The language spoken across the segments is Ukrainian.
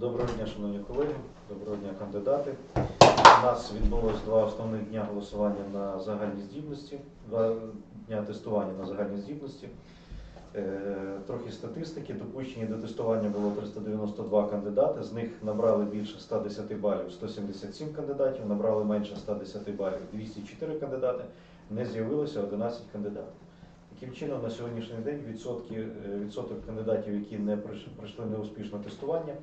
Доброго дня, шановні колеги, доброго дня, кандидати. У нас відбулось два основних дня голосування на загальні здібності, два дня тестування на загальні здібності. Е, Трохи статистики. Допущені до тестування було 392 кандидати. З них набрали більше 110 балів 177 кандидатів, набрали менше 110 балів 204 кандидати. Не з'явилося 11 кандидатів. Таким чином, на сьогоднішній день відсотки, е, відсоток кандидатів, які не пройш- пройшли неуспішне тестування,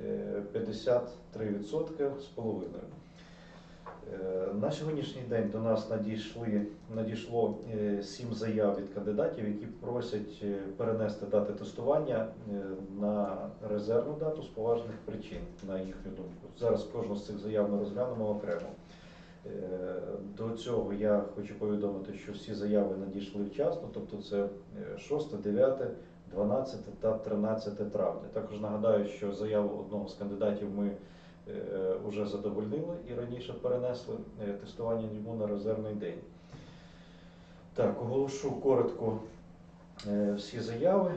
53% з половиною. Е, На сьогоднішній день до нас надійшли, надійшло е, сім заяв від кандидатів, які просять е, перенести дати тестування е, на резервну дату з поважних причин, на їхню думку. Зараз кожну з цих заяв ми розглянемо окремо. Е, До цього я хочу повідомити, що всі заяви надійшли вчасно, тобто це е, 6, 9, 12 та 13 травня. Також нагадаю, що заяву одного з кандидатів ми вже задовольнили і раніше перенесли е, тестування йому на резервний день. Так, оголошу коротко е, всі заяви,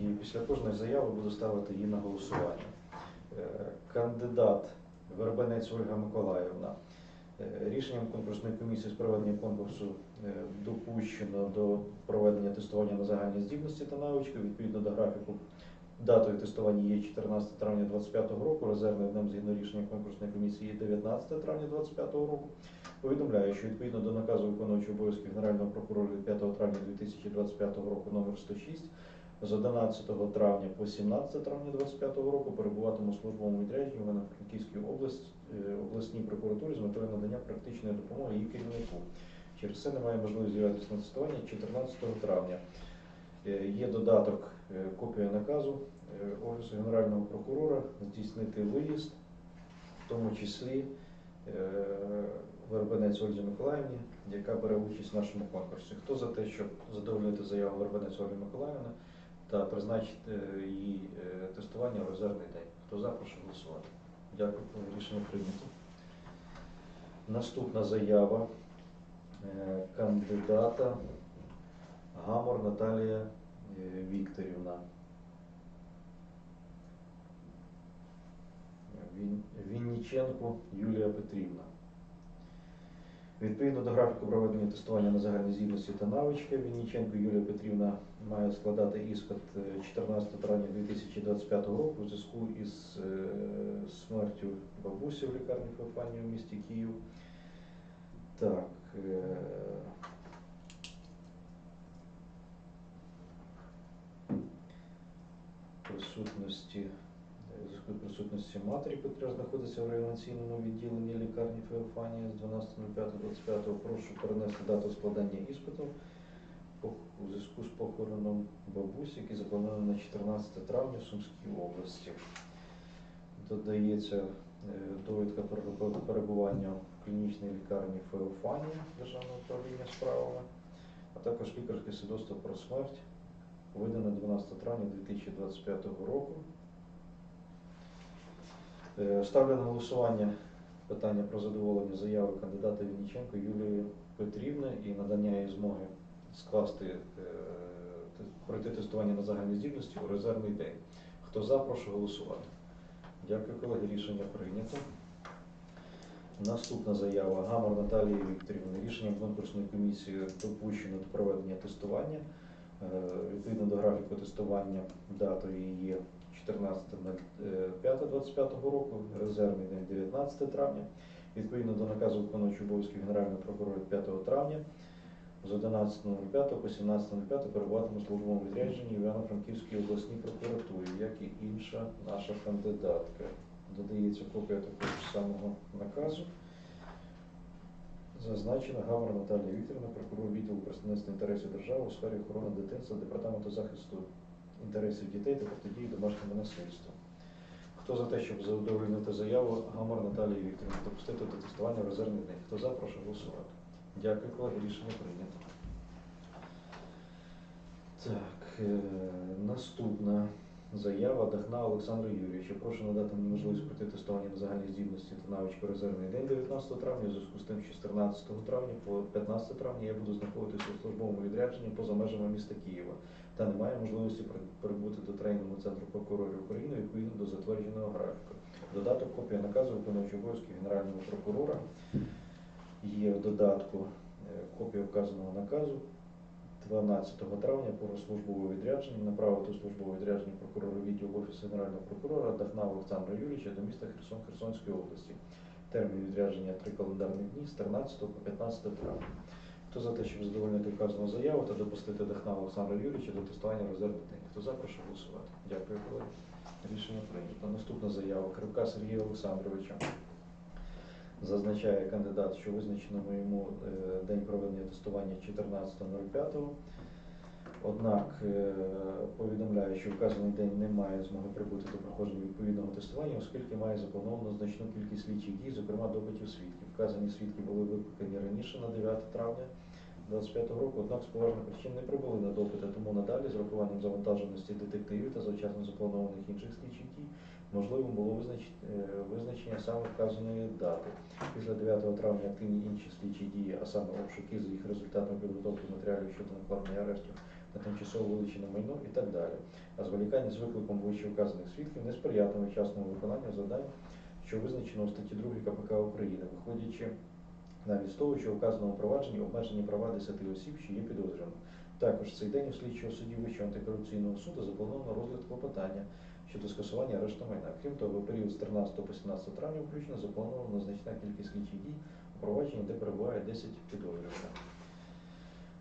і після кожної заяви буду ставити її на голосування. Е, Кандидат Вербенець Ольга Миколаївна. Е, Рішенням конкурсної комісії з проведення конкурсу е, допущено до проведення тестування на загальні здібності та навички відповідно до графіку. Датою тестування є 14 травня 2025 року, резервним днем згідно рішення конкурсної комісії є 19 травня 2025 року. Повідомляю, що відповідно до наказу виконуючого обов'язків Генерального прокурора від 5 травня 2025 року номер 106 з 11 травня по 17 травня 2025 року перебуватиму у службовому відрядженні в Івано-Франківській області, е, обласній прокуратурі з метою надання практичної допомоги її керівнику. Через це немає можливості з'явитися на тестування 14 травня. Е, Є додаток, е, копія наказу Офісу Генерального прокурора здійснити виїзд, в тому числі Вербенець Ользі Миколаївні, яка бере участь в нашому конкурсі. Хто за те, щоб задовольнити заяву Вербенець Ольги Миколаївни та призначити е, її е, тестування в резервний день? Хто за, прошу голосувати. Дякую, рішення прийнято. Наступна заява е, кандидата Гамор Наталія е, Вікторівна. Вінніченко Юлія Петрівна. Відповідно до графіку проведення тестування на загальні здібності та навички, Вінніченко Юлія Петрівна має складати іспит е, 14 травня 2025 року у зв'язку із е, смертю бабусі в лікарні Феофанії в місті Київ. Так. е, присутності зв'язку з матері, яка знаходиться в реанімаційному відділенні лікарні Феофанія з 12.05.25. Прошу перенести дату складання іспиту у зв'язку з похороном бабусі, який запланований на 14 травня в Сумській області. Додається е, довідка про перебування в клінічній лікарні Феофанія Державного управління справами, а також лікарське свідоцтво про смерть, видане 12 травня 2025 року. Е, Ставлю на голосування питання про задоволення заяви кандидата Вінниченко Юлії Петрівни і надання їй змоги скласти е, пройти тестування на загальні здібності у резервний день. Хто за, прошу голосувати. Дякую, колеги. Рішення прийнято. Наступна заява Гамор Наталії Вікторівни. Рішенням конкурсної комісії допущено до проведення тестування. Е, Відповідно до графіку тестування датою є 14.05.25 року, резервний день 19 травня. Відповідно до наказу виконуючого обов'язків Генерального прокурора 5 травня з 11.05 по 17.05 перебуватиме службовому відрядженні Івано-Франківській обласній прокуратурі, як і інша наша кандидатка. Додається копія такого ж самого наказу. Зазначена Гавар Наталія Вікторівна, прокурор відділу представництва інтересів держави у сфері охорони дитинства Департаменту захисту інтересів дітей та протидії домашньому насильству. Хто за те, щоб задовольнити заяву Гамор Наталії Вікторівни, допустити до тестування в резервний день? Хто за, прошу голосувати. Дякую, колеги. Рішення прийнято. Так, е, наступна заява Дахна Олександра Юрійовича. Прошу надати мені можливість пройти тестування на загальні здібності та навички резервний день 19 травня, у зв'язку з тим, що з 13 травня по 15 травня я буду знаходитися у службовому відрядженні поза межами міста Києва. Та немає можливості прибути до тренінгового центру прокурорів України відповідно до затвердженого графіку. Додаток копія наказу виконуючого обов'язки Генерального прокурора. Є в додатку е, копія вказаного наказу 12 травня про службове відрядження направити службове відрядження прокурора відділу Офісу Генерального прокурора Дахна Олександра Юрійовича до міста Херсон Херсонської області. Термін відрядження 3 календарних дні з 13 по 15 травня. Хто за те, щоб задовольнити вказану заяву та допустити Дахна Олександра Юрійовича до тестування резервних день? Хто за, прошу голосувати. Дякую, колеги. Рішення прийнято. Наступна заява Кривка Сергія Олександровича. Зазначає кандидат, що визначеному йому е, день проведення тестування 14.05. Однак е, повідомляє, що вказаний день не має змоги прибути до проходження відповідного тестування, оскільки має заплановано значну кількість слідчих дій, зокрема допитів свідків. Вказані свідки були викликані раніше на 9 травня 2025 року, однак з поважних причин не прибули на допити, тому надалі з урахуванням завантаженості детективів та завчасно запланованих інших слідчих дій можливим було визнач- е, визначення саме вказаної дати. Після 9 травня активні інші слідчі дії, а саме обшуки з їх результатами підготовки матеріалів щодо накладення арештів на тимчасово вилучене майно і так далі. А зволікання з викликом вище вказаних свідків не сприятиме вчасному виконанню завдань, що визначено у статті 2 КПК України, виходячи навіть з того, що в вказаному провадженні обмежені права 10 осіб, що є підозрюваними. Також цей день у слідчого судді Вищого антикорупційного суду заплановано розгляд клопотання щодо скасування арешту майна. Крім того, в період з 13 по 17 травня включно запланована значна кількість слідчих дій у провадженні, де перебуває 10 підозрюваних.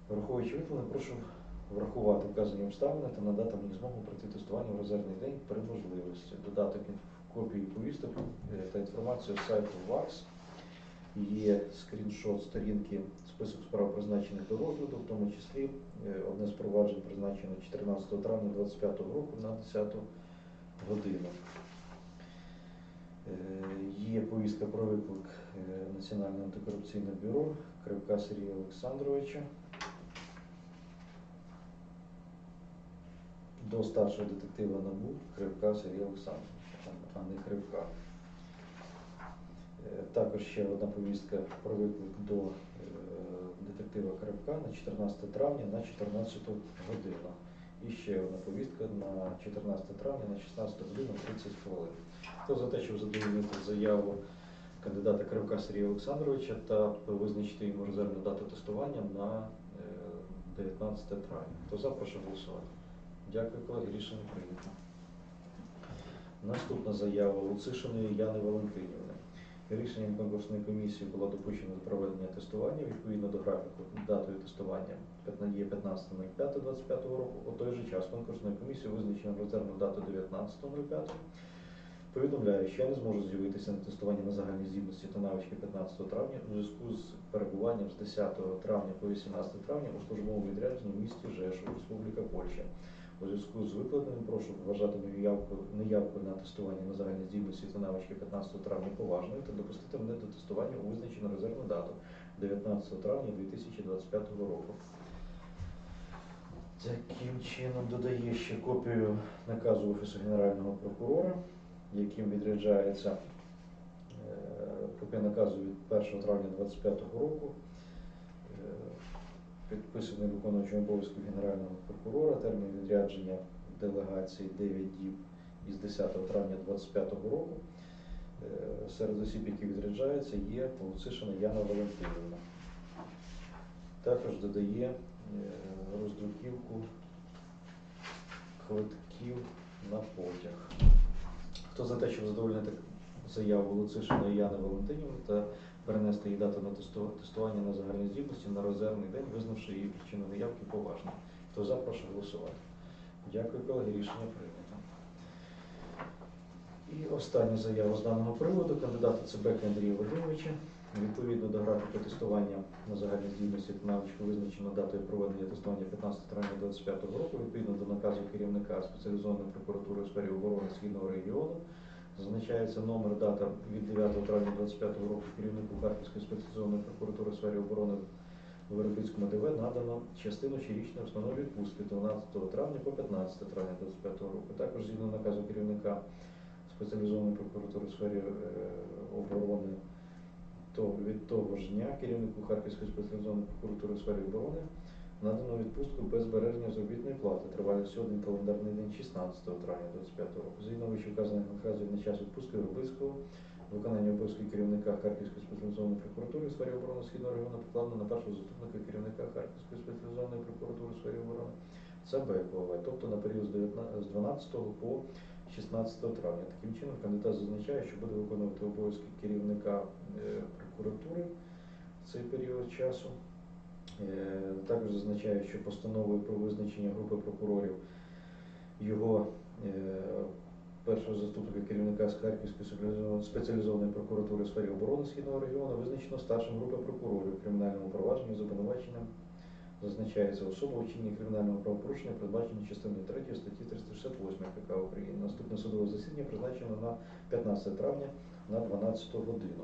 Враховуючи викладене, прошу врахувати вказані обставини та надати мені змогу пройти тестування в резервний день при можливості. Додаток копії повісток е, та інформацію з сайту ВАКС. Є скріншот сторінки список справ призначених до розгляду, в тому числі е, одне з проваджень призначено 14 травня 2025 року на 10 годину. Е, Є повістка про виклик е, Національного антикорупційного бюро Кривка Сергія Олександровича. До старшого детектива НАБУ Кривка Сергія Олександровича, а не Кривка. Е, Також ще одна повістка про виклик до е, детектива Кривка на 14 травня на 14 годину. І ще одна повістка на 14 травня на 16 годину 30 хвилин. Хто за те, щоб задовольнити заяву кандидата Кривка Сергія Олександровича та визначити йому резервну дату тестування на е, 19 травня? Хто за, прошу голосувати. Дякую, колеги. Рішення прийнято. Наступна заява Луцишиної Яни Валентинівни. Рішенням конкурсної комісії було допущено до проведення тестування відповідно до графіку датою тестування є 15.05.25 року. У той же час конкурсною комісією визначено резервну дату 19.05. Повідомляю, що я не зможу з'явитися на тестування на загальні здібності та навички 15 травня у зв'язку з перебуванням з 10 травня по 18 травня у службовому відрядженні в місті Жешов, Республіка Польща. У зв'язку з викладеним прошу вважати мою явку неявку на тестування на загальні здібності та навички 15 травня поважною та допустити мене до тестування у визначену резервну дату 19 травня 2025 року. Таким чином додає ще копію наказу Офісу Генерального прокурора, яким відряджається е, копія наказу від 1 травня 2025 року. Підписаний виконуючим обов'язки Генерального прокурора, термін відрядження делегації 9 діб із 10 травня 2025 року. Е, Серед осіб, які відряджаються, є Луцишина Яна Валентинівна. Також додає е, роздруківку квитків на потяг. Хто за те, щоб задовольнити заяву Луцишиної Яни Валентинівни та перенести її дату на тестування на загальні здібності на резервний день, визнавши її причину неявки поважною. Хто за, прошу голосувати. Дякую, колеги. Рішення прийнято. І остання заява з даного приводу кандидата Цебека Андрія Вадимовича. Відповідно до графіку тестування на загальні здібності та навички визначено датою проведення тестування 15 травня 2025 року, відповідно до наказу керівника спеціалізованої прокуратури у сфері оборони Східного регіону. Зазначається номер дата від 9 травня 2025 року керівнику Харківської спеціалізованої прокуратури у сфері оборони у Вербицькому ДВ надано частину щорічної основної відпустки 12 травня по 15 травня 2025 року. Також згідно наказу керівника спеціалізованої прокуратури у сфері е, оборони то від того ж дня керівнику Харківської спеціалізованої прокуратури у сфері оборони надано відпустку без збереження заробітної плати. Тривалістю один календарний день 16 травня 2025 року. Згідно вище вказаних наказів на час відпустки Робицького, виконання обов'язків керівника Харківської спеціалізованої прокуратури у сфері оборони Східного регіону покладено на першого заступника керівника Харківської спеціалізованої прокуратури у сфері оборони Цабекова, тобто на період з 12 по 16 травня. Таким чином, кандидат зазначає, що буде виконувати обов'язки керівника е, прокуратури в цей період часу. Е, Також зазначає, що постановою про визначення групи прокурорів його е, першого заступника керівника з Харківської спеціалізованої- прокуратури у сфері оборони Східного регіону визначено старшим групи прокурорів у кримінальному провадженні з обвинуваченням зазначається особа у кримінального правопорушення, передбачені частиною 3 статті 368 КК України. Наступне судове засідання призначено на 15 травня на 12 годину.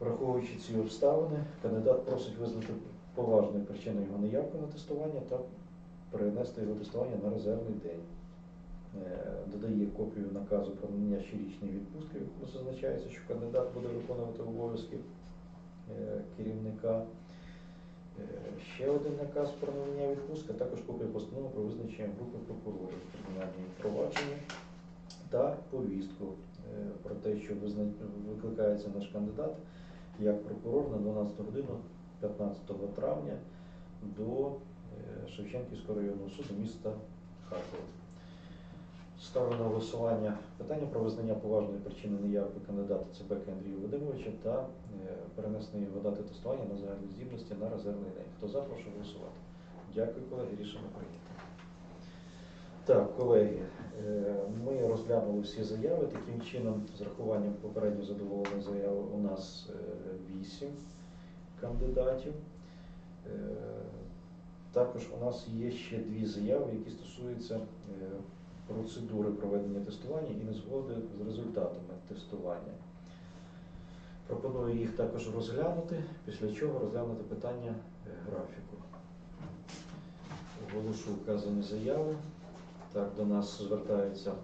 Враховуючи ці обставини, кандидат просить визнати поважною причиною його неявки на тестування та перенести його тестування на резервний день. Е, Додає копію наказу про надання щорічної відпустки, в якому зазначається, що кандидат буде виконувати обов'язки е, керівника. Е, Ще один наказ про надання відпустки, а також копія постанови про визначення групи прокурорів в кримінальному провадженні та повістку про те, що викликається наш кандидат як прокурор на 12 годину 15 травня до е, Шевченківського районного суду міста Харкова. Ставлю на голосування питання про визнання поважної причини неявки кандидата Цебека Андрія Вадимовича та е, перенесення його дати тестування на загальні здібності на резервний день. Хто за, прошу голосувати. Дякую, колеги. Рішення прийнято. Так, колеги, е, ми розглянули всі заяви. Таким чином, з рахуванням попередньо задоволеної заяви, у нас 8 кандидатів. Е, Також у нас є ще дві заяви, які стосуються е, процедури проведення тестування і незгоди з результатами тестування. Пропоную їх також розглянути, після чого розглянути питання е, графіку. Оголошу вказані заяви. Так, до нас звертається е,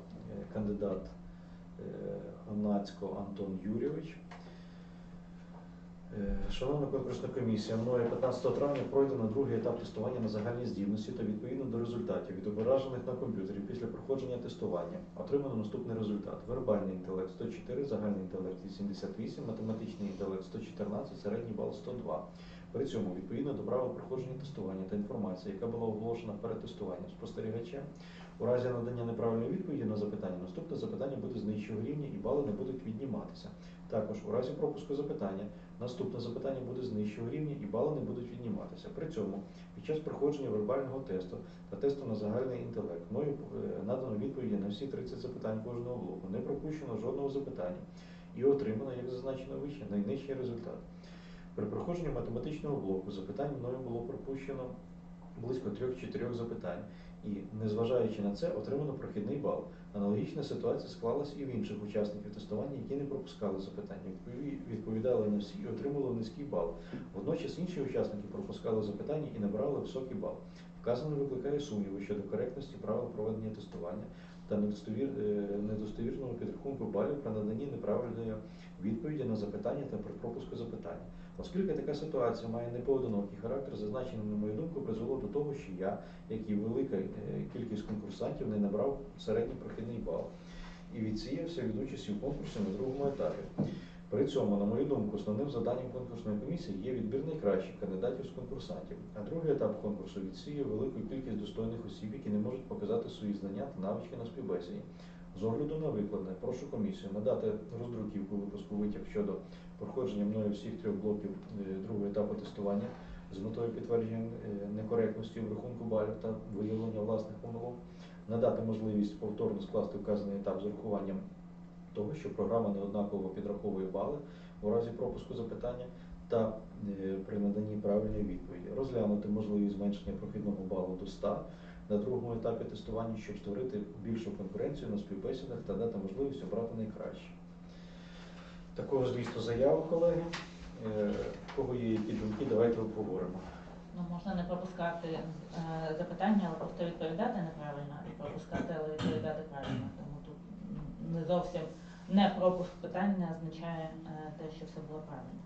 кандидат е, Антон Юрійович. Е, Шановна конкурсна комісія, мною 15 травня пройдено другий етап тестування на загальні здібності та відповідно до результатів, відображених на комп'ютері після проходження тестування. Отримано наступний результат: вербальний інтелект 104, загальний інтелект 88, математичний інтелект 114, середній бал 102. При цьому, відповідно до правил проходження тестування та інформації, яка була оголошена перед тестуванням спостерігачем, у разі надання неправильної відповіді на запитання, наступне запитання буде з нижчого рівня і бали не будуть відніматися. Також у разі пропуску запитання, наступне запитання буде з нижчого рівня і бали не будуть відніматися. При цьому під час проходження вербального тесту та тесту на загальний інтелект мною е, надано відповіді на всі 30 запитань кожного блоку. Не пропущено жодного запитання і отримано, як зазначено вище, найнижчий результат. При проходженні математичного блоку запитань мною було пропущено близько 3-4 запитань. І, незважаючи на це, отримано прохідний бал. Аналогічна ситуація склалась і в інших учасників тестування, які не пропускали запитання, відповідали на всі і отримали низький бал. Водночас інші учасники пропускали запитання і набрали високий бал. Вказане викликає сумніви щодо коректності правил проведення тестування та недостовір, е, недостовірного підрахунку балів при наданні неправильної відповіді на запитання та при пропуску запитання. Оскільки така ситуація має непоодинокий характер, зазначене, на мою думку, призвело до того, що я, як і велика е, кількість конкурсантів, не набрав середній прохідний бал і відсіявся від участі в конкурсі на другому етапі. При цьому, на мою думку, основним завданням конкурсної комісії є відбір найкращих кандидатів з конкурсантів. А другий етап конкурсу відсіє велику кількість достойних осіб, які не можуть показати свої знання та навички на співбесіді. З огляду на викладне, прошу комісію надати роздруківку випуску витяг щодо проходження мною всіх трьох блоків е, другого етапу тестування з метою підтвердження е, некоректності в рахунку балів та виявлення власних помилок, надати можливість повторно скласти вказаний етап з урахуванням того, що програма неоднаково підраховує бали у разі пропуску запитання та е, при наданні правильної відповіді, розглянути можливість зменшення прохідного балу до 100 на другому етапі тестування, щоб створити більшу конкуренцію на співбесідах та дати можливість обрати найкраще. Такого змісту заяву, колеги. Е, кого є які думки, давайте обговоримо. Ну, можна не пропускати е, запитання, але просто відповідати неправильно, і пропускати, але відповідати правильно. Тому тут не зовсім не пропуск питання означає е, те, що все було правильно.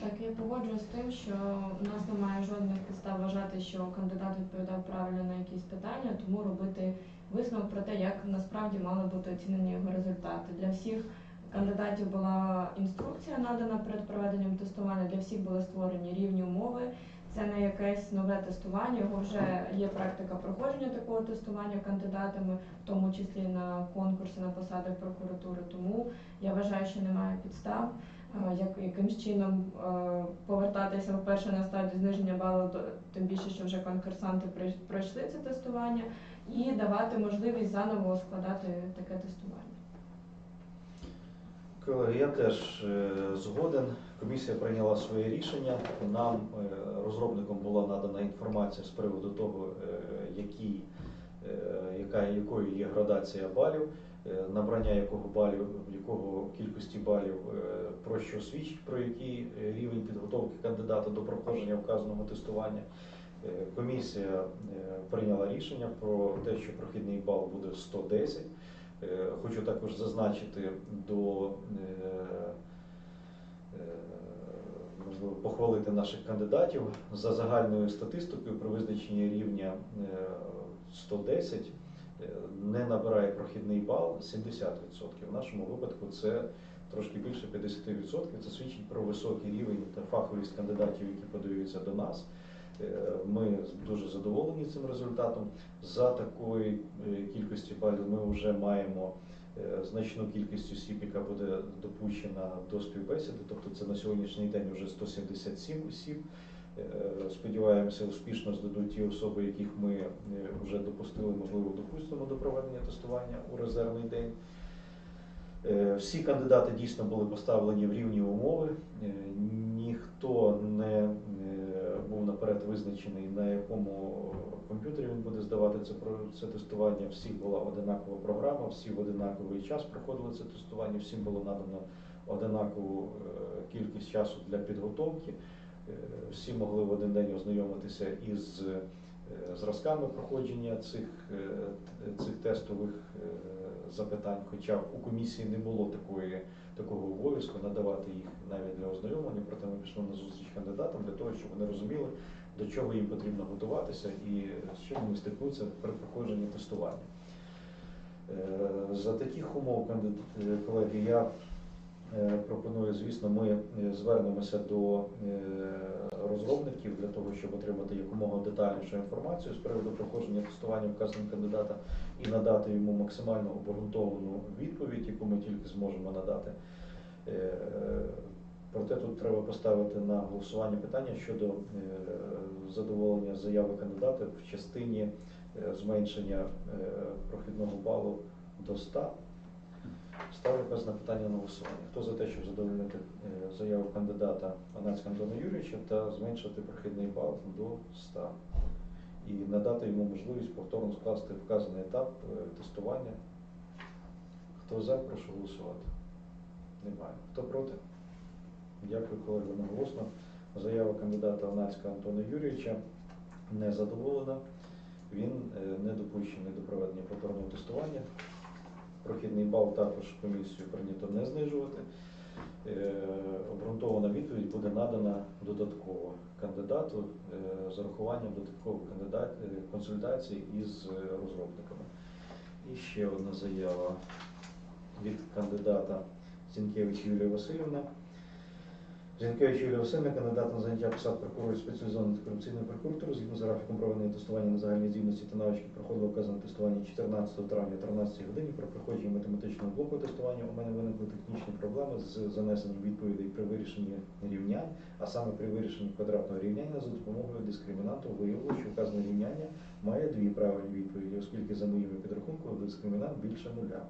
Так, я погоджуюсь з тим, що у нас немає жодних підстав вважати, що кандидат відповідав правильно на якісь питання, тому робити висновок про те, як насправді мали бути оцінені його результати. Для всіх кандидатів була інструкція надана перед проведенням тестування, для всіх були створені рівні умови. Це не якесь нове тестування, його вже є практика проходження такого тестування кандидатами, в тому числі на конкурси на посади прокуратури. Тому я вважаю, що немає підстав як, якимсь чином повертатися вперше на стадію зниження балу, тим більше, що вже конкурсанти пройш- пройшли це тестування, і давати можливість заново складати таке тестування. Колеги, я теж е, згоден. Комісія прийняла своє рішення. Нам, е, розробникам, була надана інформація з приводу того, е, які, яка, якою є градація балів, набрання якого балів, якого кількості балів е, про що свідчить, про який е, рівень підготовки кандидата до проходження вказаного тестування. Е, Комісія е, прийняла рішення про те, що прохідний бал буде 110. Е, Хочу також зазначити до е, е, можливо похвалити наших кандидатів за загальною статистикою при визначенні рівня е, 110 е, не набирає прохідний бал 70%. В нашому випадку це трошки більше 50%. Це свідчить про високий рівень та фаховість кандидатів, які подаються до нас. Е, Ми дуже задоволені цим результатом. За такої е, кількості балів ми вже маємо е, значну кількість осіб, яка буде допущена до співбесіди. Тобто це на сьогоднішній день вже 177 осіб. Е, Сподіваємося, успішно здадуть ті особи, яких ми е, вже допустили, можливо, допустимо до проведення тестування у резервний день. Е, Всі кандидати дійсно були поставлені в рівні умови. Ніхто не був наперед визначений, на якому комп'ютері він буде здавати це це тестування. Всіх була одинакова програма, всі в одинаковий час проходили це тестування, всім було надано одинакову кількість часу для підготовки. Е, Всі могли в один день ознайомитися із е, зразками проходження цих, е, цих тестових запитань, хоча у комісії не було такої, такого обов'язку надавати їх навіть для ознайомлення, проте ми пішли на зустріч кандидатам для того, щоб вони розуміли, до чого їм потрібно готуватися і з чим вони стикнуться при проходженні тестування. За таких умов, колеги, я пропоную, звісно, ми е, звернемося до е, розробників для того, щоб отримати якомога детальнішу інформацію з приводу проходження тестування вказаного кандидата і надати йому максимально обґрунтовану відповідь, яку ми тільки зможемо надати. Е, Проте тут треба поставити на голосування питання щодо е, задоволення заяви кандидата в частині е, зменшення е, прохідного балу до 100. Ставлю вказане питання на голосування. Хто за те, щоб задовольнити е, заяву кандидата Анацька Антона Юрійовича та зменшити прохідний бал до 100 і надати йому можливість повторно скласти вказаний етап е, тестування. Хто за, прошу голосувати. Немає. Хто проти? Дякую, колеги, одноголосно. Заява кандидата Анацька Антона Юрійовича не задоволена. Він е, не допущений до проведення повторного тестування. Прохідний бал також комісію прийнято не знижувати. Е, Обґрунтована відповідь буде надана додатково кандидату е, з урахуванням додаткових е, консультацій із розробниками. І ще одна заява від кандидата Зінкевич Юлія Васильівна. Зінкевич Юлія Васильівна, кандидат на заняття посад прокурорів спеціалізованої антикорупційної прокуратури, згідно з графіком проведення тестування на загальні здібності та навички проходило вказане тестування 14 травня 13 годині. При проходженні математичного блоку тестування у мене виникли технічні проблеми з занесенням відповідей при вирішенні рівнянь, а саме при вирішенні квадратного рівняння за допомогою дискримінанту виявилося, що вказане рівняння має дві правильні відповіді, оскільки за моїми підрахунками дискримінант більше нуля.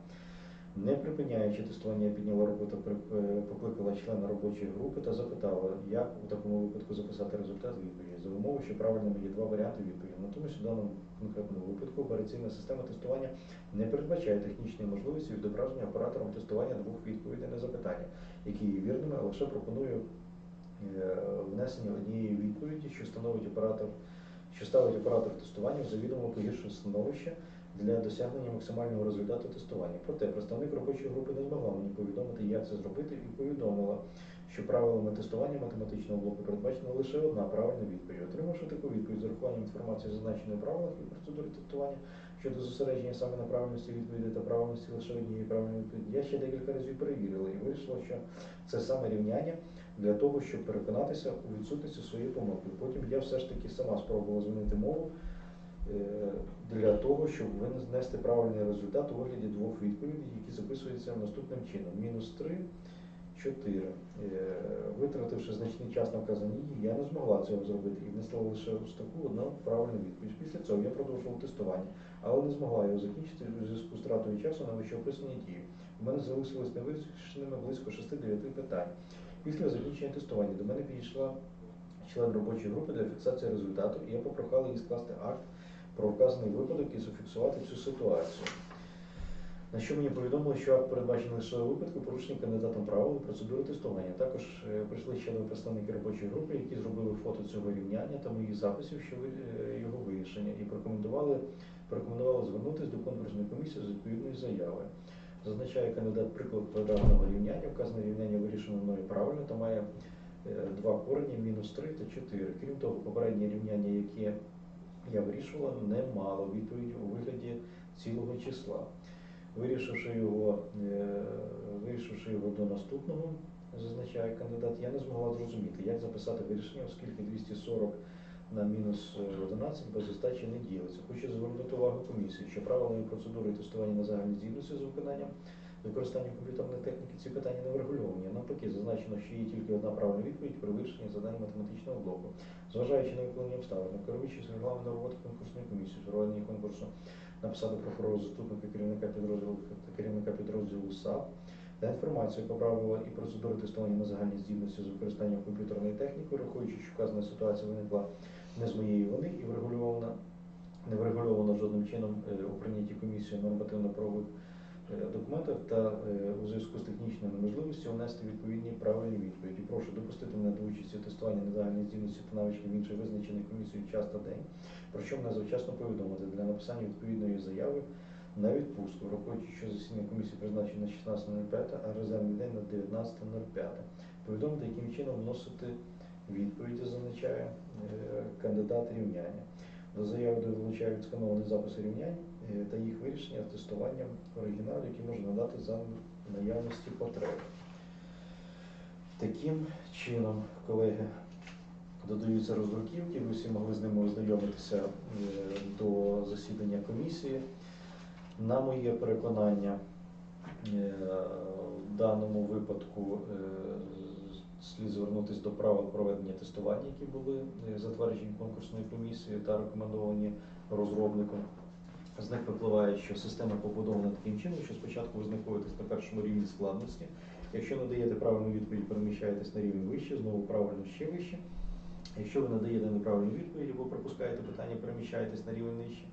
Не припиняючи тестування, я підняла роботу, при- е, покликала члена робочої групи та запитала, як у такому випадку записати результат відповіді за умови, що правильними є два варіанти відповіді. Натомість у даному конкретному випадку операційна система тестування не передбачає технічної можливості відображення оператором тестування двох відповідей на запитання, які є вірними, лише пропоную е, внесення однієї відповіді, що становить оператор, що ставить оператор тестування в завідомо погірше становище для досягнення максимального результату тестування. Проте представник робочої групи не змогла мені повідомити, як це зробити, і повідомила, що правилами тестування математичного блоку передбачена лише одна правильна відповідь. Отримавши таку відповідь з урахуванням інформації, зазначеної в правилах і процедурі тестування щодо зосередження саме на правильності відповіді та правильності лише однієї правильної відповіді, я ще декілька разів перевірила і вирішила, що це саме рівняння для того, щоб переконатися у відсутності своєї помилки. Потім я все ж таки сама спробувала змінити мову для того, щоб винести правильний результат у вигляді двох відповідей, які записуються наступним чином: мінус 3, 4. Е, Витративши значний час на вказані дії, я не змогла цього зробити і внесла лише ось таку одну правильну відповідь. Після цього я продовжував тестування, але не змогла його закінчити у зв'язку з тратою часу на вищеописані дії. У мене залишилось невирішеними близько 6-9 питань. Після закінчення тестування до мене підійшла член робочої групи для фіксації результату, і я попрохала її скласти акт про вказаний випадок і зафіксувати цю ситуацію. На що мені повідомили, що акт передбачений лише випадку порушення кандидатом правил і процедури тестування. Також е, прийшли ще два представники робочої групи, які зробили фото цього рівняння та моїх записів, що е, його вирішення, і порекомендували, порекомендували звернутися до конкурсної комісії з відповідною заявою. Зазначає кандидат приклад квадратного рівняння. Вказане рівняння вирішено мною правильно та має е, два корені мінус 3 та 4. Крім того, попереднє рівняння, яке я вирішувала, не мало відповіді у вигляді цілого числа. Вирішивши його, е, вирішивши його до наступного, зазначає кандидат, я не змогла зрозуміти, як записати вирішення, оскільки 240 на мінус е, 11 без остачі не ділиться. Хочу звернути увагу комісії, що правилами процедури тестування на загальні здібності з виконанням використанням комп'ютерної техніки ці питання не врегульовані. Навпаки, зазначено, що є тільки одна правильна відповідь при вирішенні завдань математичного блоку. Зважаючи на виконання обставин, керуючись регламентом роботи конкурсної комісії, проведення конкурсу на посаду прокурора заступника керівника підрозділу та керівника підрозділу САП та інформацію про правила і процедури тестування на загальні здібності з використанням комп'ютерної техніки, рахуючи, що вказана ситуація виникла не з моєї вини і врегульована, не врегульована жодним чином е, у прийнятті комісією нормативно-правових е, документів та е, у зв'язку з технічною неможливістю внести відповідні правильні відповіді. Прошу допустити мене до участі в тестуванні на загальні здібності та навички в інший визначений комісією час та день, про що мене завчасно повідомити для написання відповідної заяви на відпустку, враховуючи, що засідання комісії призначено на 16.05, а резервний день на 19.05. Повідомити, яким чином вносити відповіді, зазначає е, кандидат рівняння. До заяви долучають відскановані записи рівнянь е, та їх вирішення тестуванням оригіналів, які можна надати за наявності потреб. Таким чином, колеги, додаються роздруківки, ви всі могли з ними ознайомитися е, до засідання комісії. На моє переконання, е, в даному випадку слід звернутися до правил проведення тестування, які були е, затверджені конкурсною комісією та рекомендовані розробником. З них випливає, що система побудована таким чином, що спочатку ви знаходитесь на першому рівні складності. Якщо надаєте правильну відповідь, переміщаєтесь на рівень вище, знову правильно ще вище. Якщо ви надаєте неправильну відповідь або пропускаєте питання, переміщаєтесь на рівень нижче.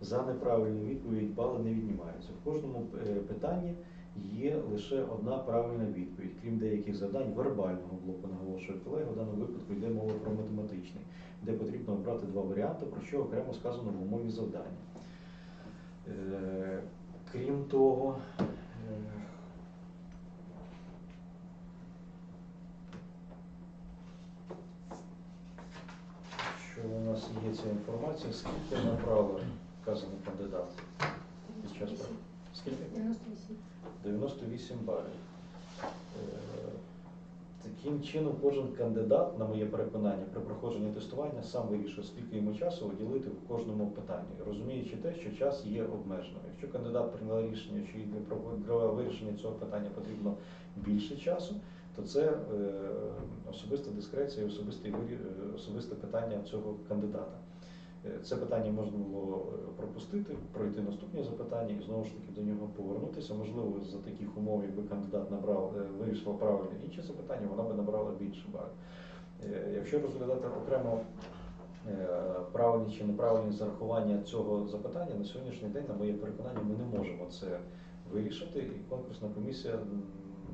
За неправильну відповідь бали не віднімаються. В кожному е, питанні є лише одна правильна відповідь, крім деяких завдань вербального блоку, наголошую колегу, в даному випадку йде мова про математичний, де потрібно обрати два варіанти, про що окремо сказано в умові завдання. Е, Крім того, е, що у нас є ця інформація, скільки набрали вказаний кандидат під час скільки? 98. 98 балів. Е, Таким чином, кожен кандидат, на моє переконання, при проходженні тестування сам вирішує, скільки йому часу уділити в кожному питанні, розуміючи те, що час є обмеженим. Якщо кандидат прийняв рішення, що для вирішення цього питання потрібно більше часу, то це е, особиста дискреція, і е, особисте питання цього кандидата. Е, Це питання можна було е, пропустити, пройти наступні запитання і знову ж таки до нього повернутися. Можливо, за таких умов, якби кандидат набрав, е, вирішила правильно інші запитання, вона би набрала більше балів. Якщо розглядати окремо правильні чи неправильні зарахування цього запитання, на сьогоднішній день, на моє переконання, ми не можемо це вирішити. І конкурсна комісія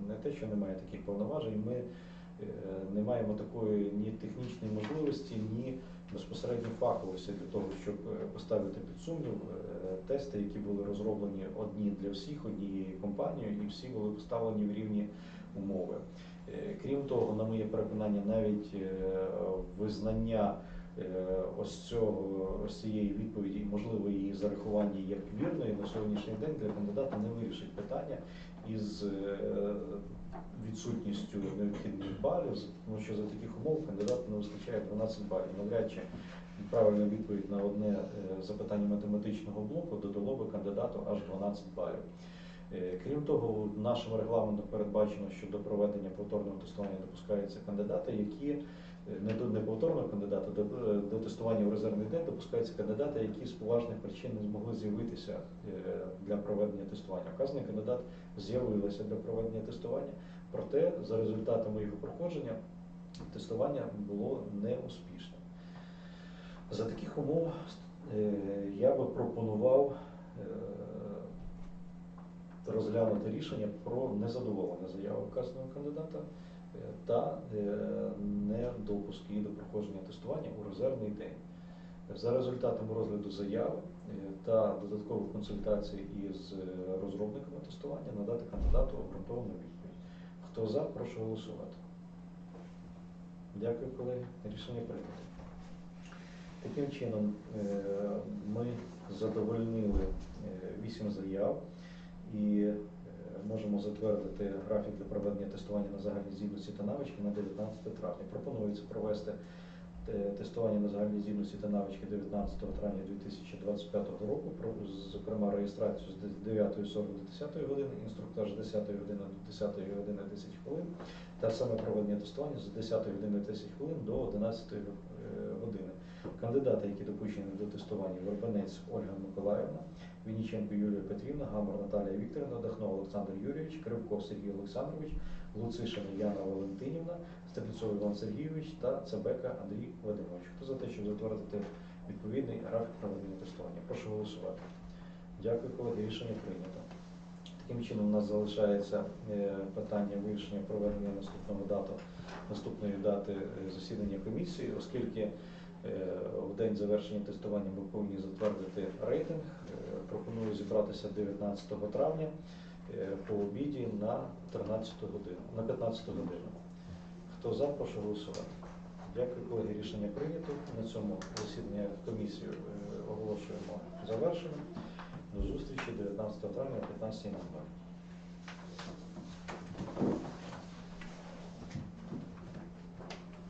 не те, що не має таких повноважень, ми не маємо такої ні технічної можливості, ні безпосередньо фаховості для того, щоб е, поставити під сумнів е, тести, які були розроблені одні для всіх, однією компанією, і всі були поставлені в рівні умови. Е, Крім того, на моє переконання, навіть визнання ось цього ось цієї відповіді, можливо її зарахування як вірної на сьогоднішній день для кандидата не вирішить питання із е, відсутністю необхідних балів, тому що за таких умов кандидату не вистачає 12 балів. Навряд чи правильна відповідь на одне е, запитання математичного блоку додало би кандидату аж 12 балів. Е, Крім того, нашим регламентом передбачено, що до проведення повторного тестування допускаються кандидати, які е, не до не кандидата, до, до тестування в резервний день допускаються кандидати, які з поважних причин не змогли з'явитися е, для проведення тестування. Вказаний кандидат з'явилися для проведення тестування, проте за результатами його проходження тестування було неуспішним. За таких умов е, я би пропонував е, розглянути рішення про незадоволення заяви вказаного кандидата та е, недопуск її до проходження тестування у резервний день. За результатами розгляду заяви е, та додаткових консультацій із е, розробниками тестування надати кандидату обґрунтовану відповідь. Хто за, прошу голосувати. Дякую, колеги. Рішення прийнято. Таким чином, е, ми задовольнили е, вісім заяв і е, можемо затвердити графік для проведення тестування на загальні здібності та навички на 19 травня. Пропонується провести тестування на загальні здібності та навички 19 травня 2025 року, зокрема реєстрацію з 9.40 до 10 години, інструктаж з 10 години до 10 години 10 хвилин, та саме проведення тестування з 10 години 10 хвилин до 11 е, години. Кандидати, які допущені до тестування, Вербанець Ольга Миколаївна, Вінниченко Юлія Петрівна, Гамор Наталія Вікторівна, Дахно Олександр Юрійович, Кривков Сергій Олександрович, Луцишина Яна Валентинівна, Степницов Іван Сергійович та Цебека Андрій Вадимович. Хто за те, щоб затвердити відповідний графік проведення тестування? Прошу голосувати. Дякую, колеги. Рішення прийнято. Таким чином, у нас залишається е, питання вирішення проведення наступного дату, наступної дати е, засідання комісії, оскільки е, в день завершення тестування ми повинні затвердити рейтинг. Пропоную зібратися 19 травня е, по обіді на 13 годину, на 15 годину. Хто за, прошу голосувати. Дякую, колеги. Рішення прийнято. На цьому засідання комісії е, оголошуємо завершеним. До зустрічі 19 травня о 15.00.